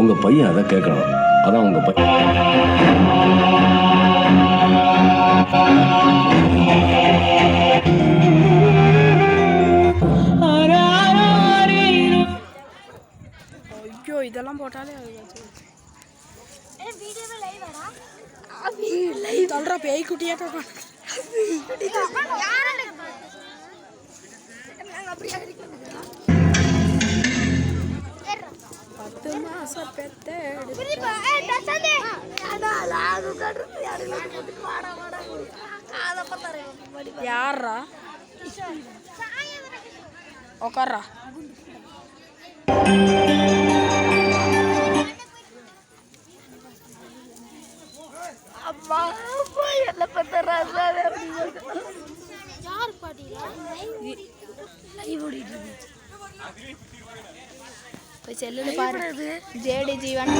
உங்க பையன் அதை கேட்கணும். அதான் உங்க பையன். ஐயோ இதெல்லாம் போட்டாலே சொல்ற பேய் குட்டியாட்ட பத்து மாசம் பெத்த யாரா உக்காரா போய் செல்லுல பாரு. ஜேடி ஜீவன்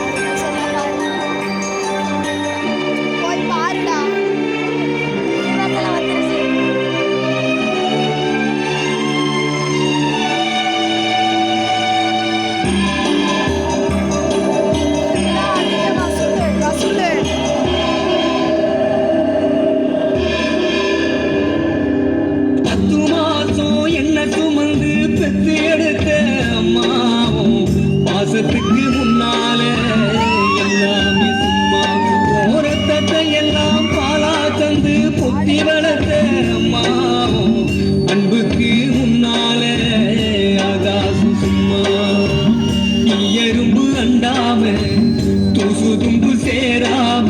தும்பு சேராம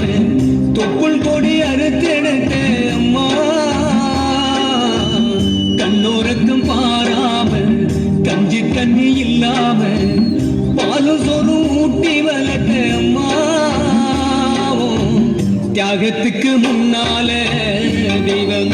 தொப்புள் கொடி அறுத்தெடுத்த அம்மா. கண்ணோரக்கம் பாராம கஞ்சி தண்ணி இல்லாம பாலும் சோறும் ஊட்டி வளர்த்த அம்மா. தியாகத்துக்கு முன்னால தெய்வம்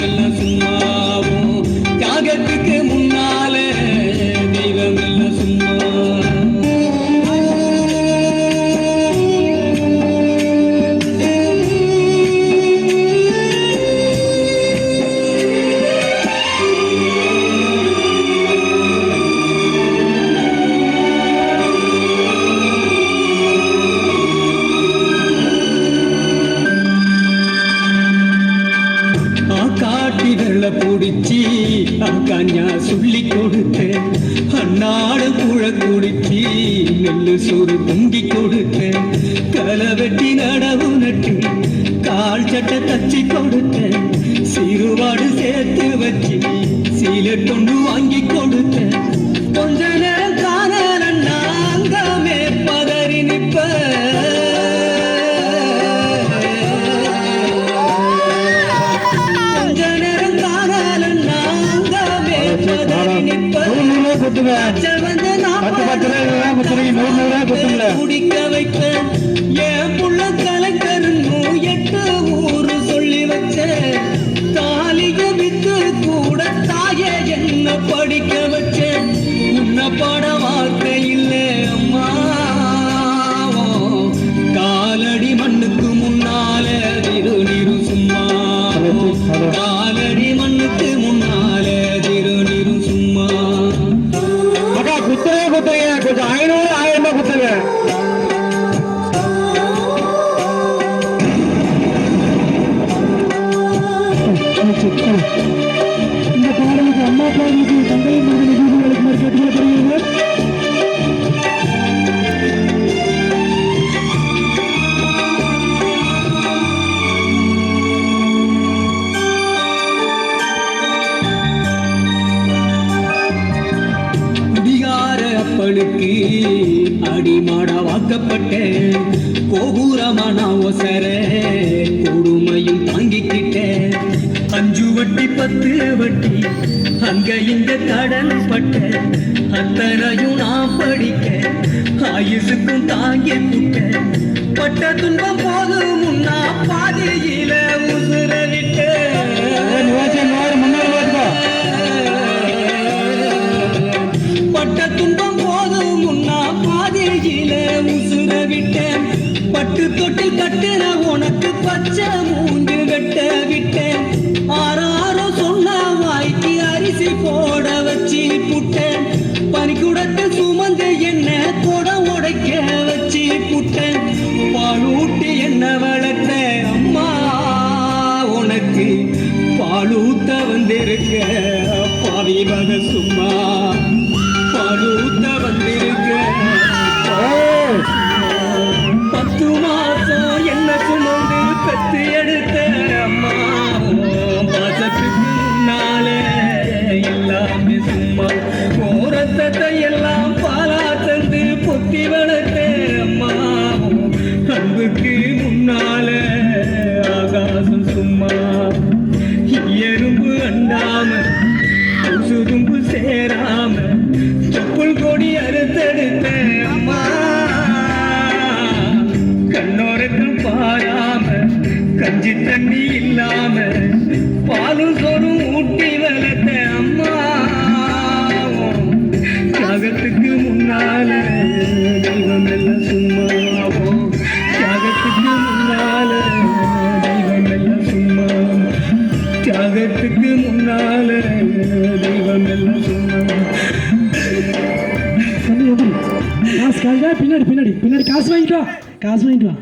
காட்டி பிடிச்சி புடிச்சி அக்கா சொல்லி கொடுத்தேன். அண்ணாடு புழ குடிச்சி நெல்லு சோறு பொங்கி கொடுத்தேன். கலை வெட்டி நடவு நட்டு கால் சட்டை தச்சு கொடுத்தேன். சிறுவாடு சேர்த்து வச்சு சீலட்டொண்டு அச்சல் வந்து நான் குடிக்க வைப்பேன் என் புள்ள கலக்கருன்னு எட்டு ஊரு சொல்லி வச்சேன். தாலிய வித்து கூட தாயே என்ன படிக்க வச்சேன். உன்னை பாட வார்த்தை இல்லை அம்மா. காலடி மண்ணுக்கு முன்னால திருநீரு சும்மா. காலடி அப்பனுக்கு அடிமாடா கோபுரமா நான் ஒசர கொடுமையும் தாங்கிக்கிட்ட அஞ்சு வட்டி பத்து வட்டி அங்க இங்க கடன் பட்ட அத்தனையும் நான் படிக்க ஆயுசுக்கும் தாங்கி புட்ட பட்ட துன்பம் போதும் முன்னா பாதியில உசுர முன்னாடி பச்சை மூன்று வெட்ட விட்டேன். ஆறாரோ சொன்ன வாய்க்கு அரிசி போட வச்சு புட்டேன். பனிக்குடத்தை சுமந்து என்ன கொட உடைக்க வச்சு புட்டேன். பாலூட்டி என்ன வளர்த்த அம்மா உனக்கு பாலூத்த வந்திருக்க. பாவி சும்மா உலகத்தை எல்லாம் பாலா தந்து பொத்தி வளர்த்த அம்மாவும் அன்புக்கு முன்னால ஆகாசம் சும்மா. எறும்பு அண்டாம சுதும்பு சேராம தொப்புள் கொடி அறுத்தெடுத்த அம்மா. கண்ணோரத்தில் பாராம கஞ்சி தண்ணி இல்லாம காசு காசா பின்னாடி பின்னாடி பின்னாடி காசு வாங்கிட்டு வா. காசு வாங்கிட்டு வா.